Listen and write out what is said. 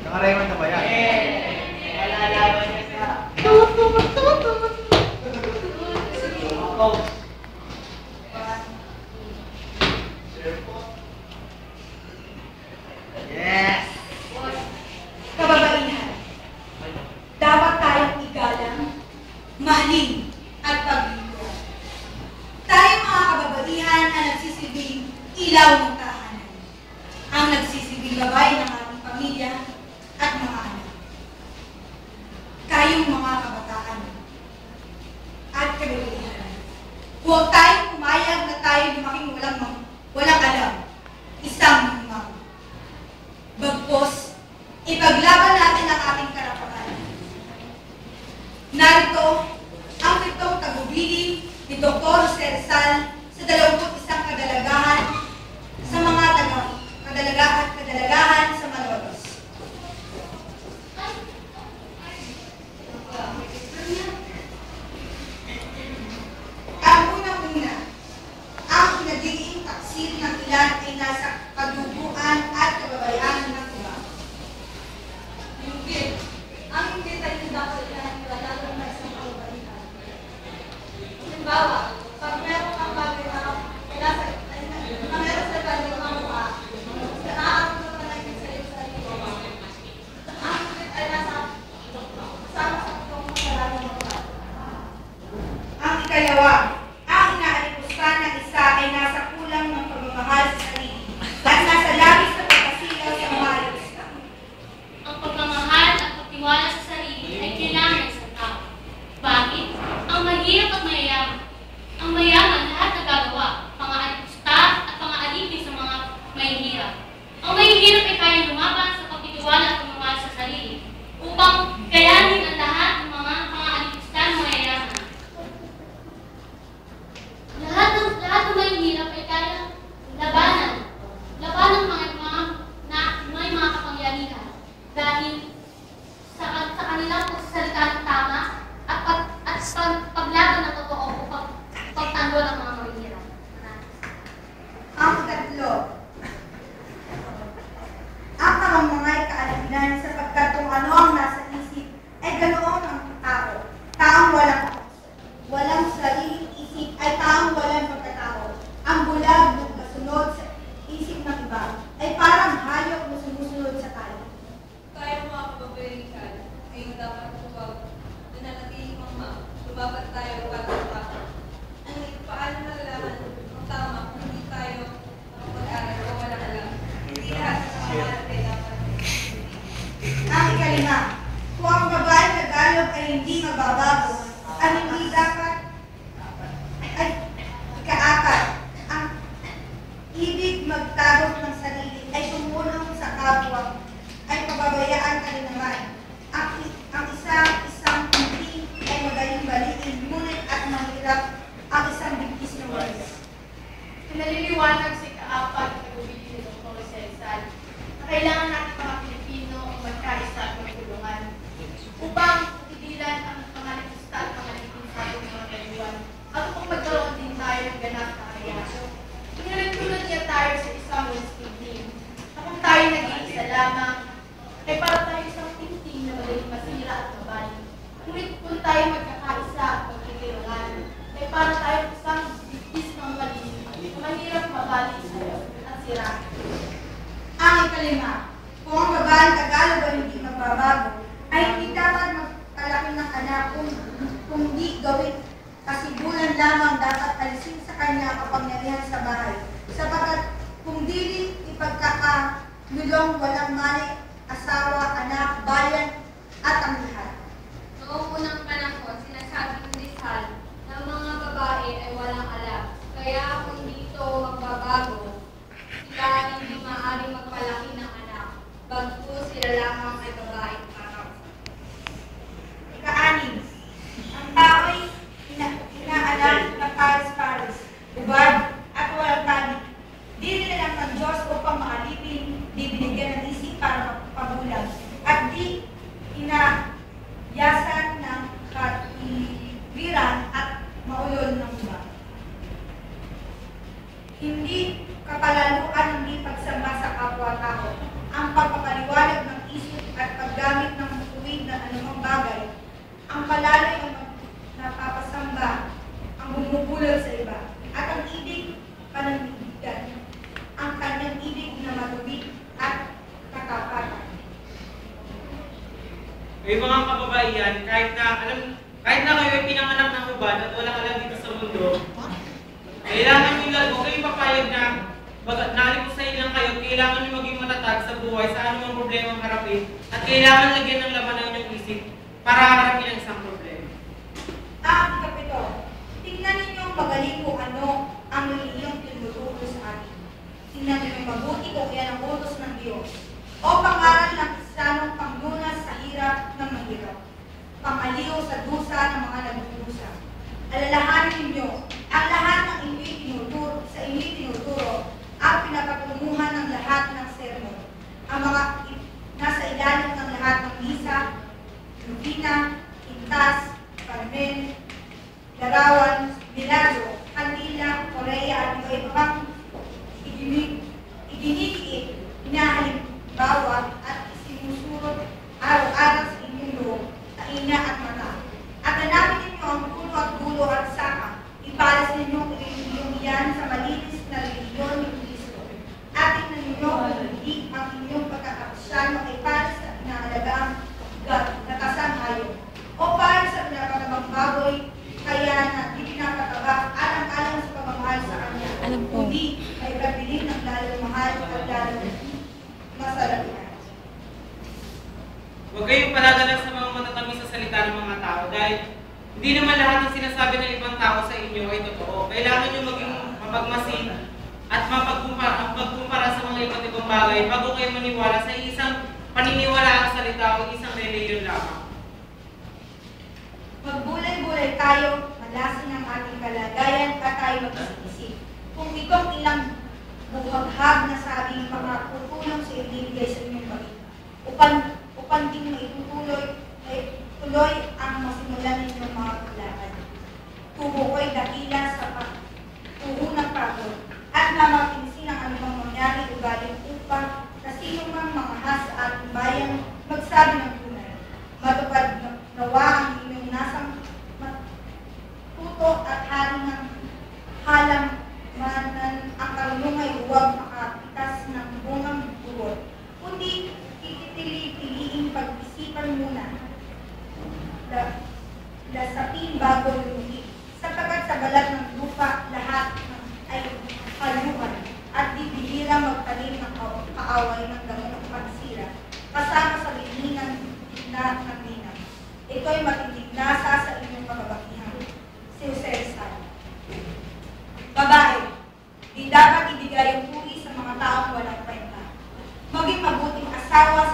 Kakarayman na ba yan? work time cerca Paliwanag sa ikaapat ng ubilin ng Dr. Celsan na kailangan natin mga Pilipino ang magkaisa at magkulungan upang titigilan ang mga pangalipista at pangalipin sa ating mga kaiwan at upang magkaroon din tayo ng ganap na kayaso. Pinalagtulad niya tayo sa isang Wednesday team na tayo nag-iisa lamang ay para tayo isang team na madaling masira at mabali. Ngunit kung tayo mag problema. Kung ang babaeng Tagalog ay hindi magbabago, ay hindi dapat magpalaki ng anak kung, kung di gawin kasigulan lamang dapat alisin sa kanya kapag narihan sa bahay. Sapagkat kung di rin walang mali, asawa, anak, bayan, hindi kapalaluan, hindi pagsamba sa kapwa-tao. Ang pagpapaliwanag ng isip at paggamit ng tuwid na anumang bagay, ang palaloy ang napapasamba, ang bumubulol sa iba, at ang ibig pananigitan, ang kanyang ibig na matuwid at katapatan. Kayo mga kababaihan, kahit na alam, kahit na kayo ay pinanganak ng uban at walang alam dito sa mundo, kailangan nyo lang, huwag papayag na baga, nalimusayin lang kayo, kailangan nyo maging matatag sa buhay sa anumang problema harapin at kailangan lagyan ng laman ng inyong isip para harapin ang isang problema. Ah, kapito, tingnan ninyo ang magaling kung ano ang reliyong tinuturo sa atin. Tingnan ninyo mabuti kung yan ang utos ng Diyos. O pangaral ng Kristiyanong panglunas sa hirap ng mahirap. Pangaliw sa dusa ng mga nagdudusa. Alalahanin ninyo, ang lahat ng inyo'y tinuturo, sa inyo'y tinuturo, ang pinapatunguhan ng lahat ng sermon. Ang mga i- nasa ilalim ng lahat ng misa, Lupina, Intas, Carmen, Larawan, Milagro, Kandila, Korea at iba-iba pang iginig, iginigiit, inahalimbawa at isinusurot araw-araw sa inyong loob, tainga at mata. At hanapin ninyo ang puno at dulo at saka, ipalas ninyo ang reliyon yan sa malinis na reliyon ni Kristo. At tingnan ninyo kung hindi ang inyong pagkakapsyan makipalas sa inaalagaan nakasangayon. O para sa pinakamang baboy, kaya na di pinapataba alang-alang sa pagmamahal sa Kanya. Alam ko. Kundi may pabiling ng lalong mahal at lalong masalapihan. Huwag kayong paladala sa mga matatamis sa salita ng mga tao dahil hindi naman lahat ng sinasabi ng ibang tao sa inyo ay totoo. Kailangan nyo maging mapagmasin at mapagkumpara, mapagkumpara sa mga iba't ibang bagay bago kayo maniwala sa isang paniniwala ang salita o isang reliyon lamang. Magbulay-bulay tayo, malasin ang ating kalagayan at tayo mag-isip. Kung itong ilang buhaghag na sabing mga tutulong sa ibibigay sa inyong balik, upang, upang din maitutuloy, ay tuloy ang masimulan ninyong mga paglakad. Tubo ko'y dakila sa tuho ng pagod at namapinsin ang anumang mangyari ugaling upang na sino mang mga sa ating bayan magsabi ng tunay. Matupad na- nawa ang inyong nasang mat- tuto at hari ng halamanan ang karunungan ay huwag makapitas ng bungang buhol. Kundi titili-piliing pag-isipan muna. La, lasapin bago lumuhi. Sapagkat sa balat ng lupa lahat ng ay kaluhan at di bihira magtanim ng kaw- kaaway ng gamot pagsira kasama sa bininang na ng ninang. Ito'y matinding nasa sa inyong kababakihan. Si Jose Rizal. Babae, di dapat ibigay ang puri sa mga taong walang kwenta. Maging mabuting asawa